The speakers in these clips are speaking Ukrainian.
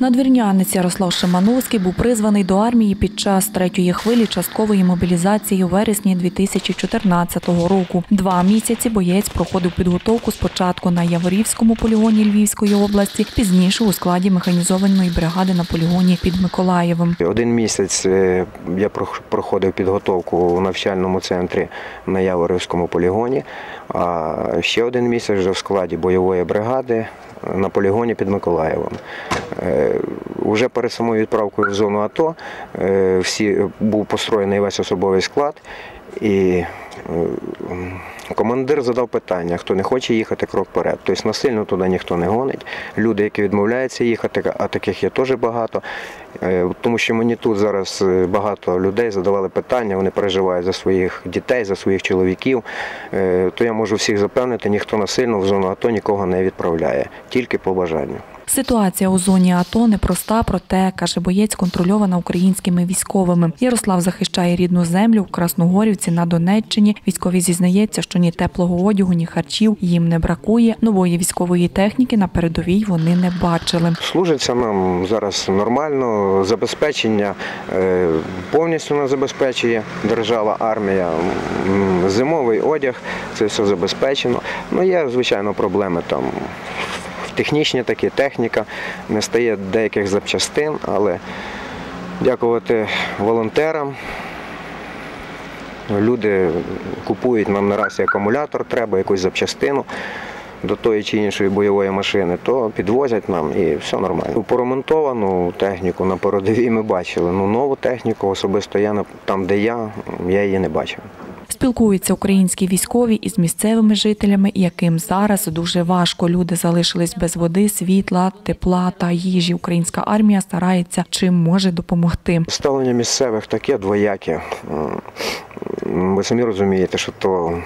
Надвірнянець Ярослав Шимановський був призваний до армії під час третьої хвилі часткової мобілізації у вересні 2014 року. Два місяці боєць проходив підготовку спочатку на Яворівському полігоні Львівської області, пізніше у складі механізованої бригади на полігоні під Миколаєвом. Один місяць е, я проходив підготовку у навчальному центрі на Яворівському полігоні, а ще один місяць вже в складі бойової бригади на полігоні під Миколаєвом. Е, Уже перед самою відправкою в зону АТО е, всі, був построєний весь особовий склад і е, командир задав питання, хто не хоче їхати крок вперед. Тобто насильно туди ніхто не гонить. Люди, які відмовляються їхати, а таких є теж багато. Тому що мені тут зараз багато людей задавали питання, вони переживають за своїх дітей, за своїх чоловіків. То я можу всіх запевнити, ніхто насильно в зону АТО нікого не відправляє, тільки по бажанню. Ситуація у зоні АТО непроста, проте каже боєць, контрольована українськими військовими. Ярослав захищає рідну землю в Красногорівці на Донеччині. Військовий зізнається, що ні теплого одягу, ні харчів їм не бракує. Нової військової техніки на передовій вони не бачили. Служиться нам зараз нормально, забезпечення е, повністю нас забезпечує держава, армія, зимовий одяг, це все забезпечено. Ну, є, звичайно, проблеми там. Технічні такі, техніка, не стає деяких запчастин, але дякувати волонтерам. Люди купують нам наразі акумулятор, треба якусь запчастину до тої чи іншої бойової машини, то підвозять нам і все нормально. Поремонтовану техніку на передовій ми бачили. Ну нову техніку особисто я там, де я, я її не бачив. Спілкуються українські військові із місцевими жителями, яким зараз дуже важко. Люди залишились без води, світла, тепла та їжі. Українська армія старається чим може допомогти. Ставлення місцевих таке двояке. Ви самі розумієте, що то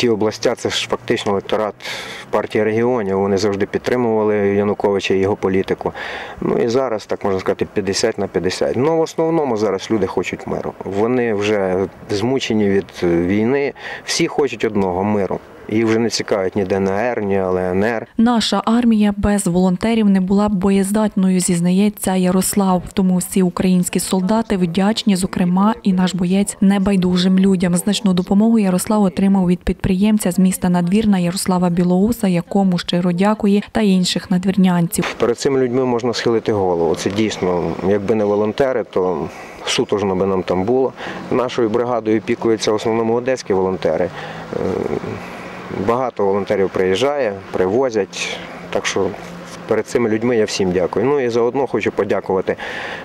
ті областя це ж фактично електорат партії регіонів. Вони завжди підтримували Януковича і його політику. Ну і зараз, так можна сказати, 50 на 50. Ну в основному зараз люди хочуть миру. Вони вже змучені від війни. Всі хочуть одного миру. Їх вже не цікавить ні ДНР, ні ЛНР. Наша армія без волонтерів не була б боєздатною, зізнається Ярослав. Тому всі українські солдати вдячні, зокрема, і наш боєць небайдужим людям. Значну допомогу Ярослав отримав від підприємця з міста Надвірна Ярослава Білоуса, якому щиро дякує, та інших надвірнянців. Перед цими людьми можна схилити голову. Це дійсно, якби не волонтери, то сутожно би нам там було. Нашою бригадою опікуються в основному одеські волонтери. Багато волонтерів приїжджає, привозять. Так що перед цими людьми я всім дякую. Ну і заодно хочу подякувати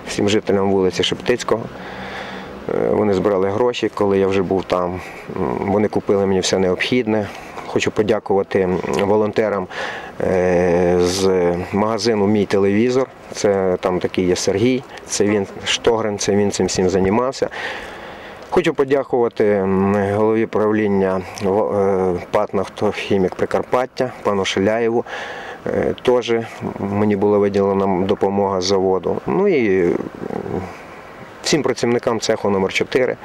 всім жителям вулиці Шептицького. Е, Вони збирали гроші, коли я вже був там. Вони купили мені все необхідне. Хочу подякувати волонтерам е, з магазину Мій телевізор. Це там такий є Сергій, це він Штогрин, це він цим всім займався. Хочу подякувати голові правління е, ПАТ «Нафтохімік Прикарпаття, пану Шиляєву. Е, Теж мені була виділена допомога з заводу. Ну і всім працівникам цеху номер 4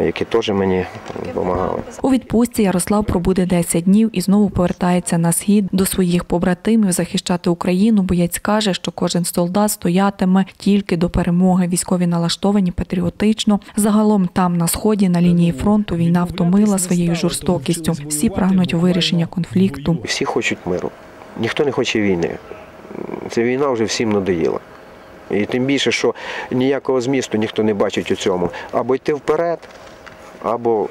які теж мені допомагали. У відпустці Ярослав пробуде 10 днів і знову повертається на схід до своїх побратимів захищати Україну. Боєць каже, що кожен солдат стоятиме тільки до перемоги. Військові налаштовані патріотично. Загалом там на сході на лінії фронту війна втомила своєю жорстокістю. Всі прагнуть вирішення конфлікту. Всі хочуть миру. Ніхто не хоче війни. Ця війна вже всім надоїла. І тим більше, що ніякого змісту ніхто не бачить у цьому. Або йти вперед, або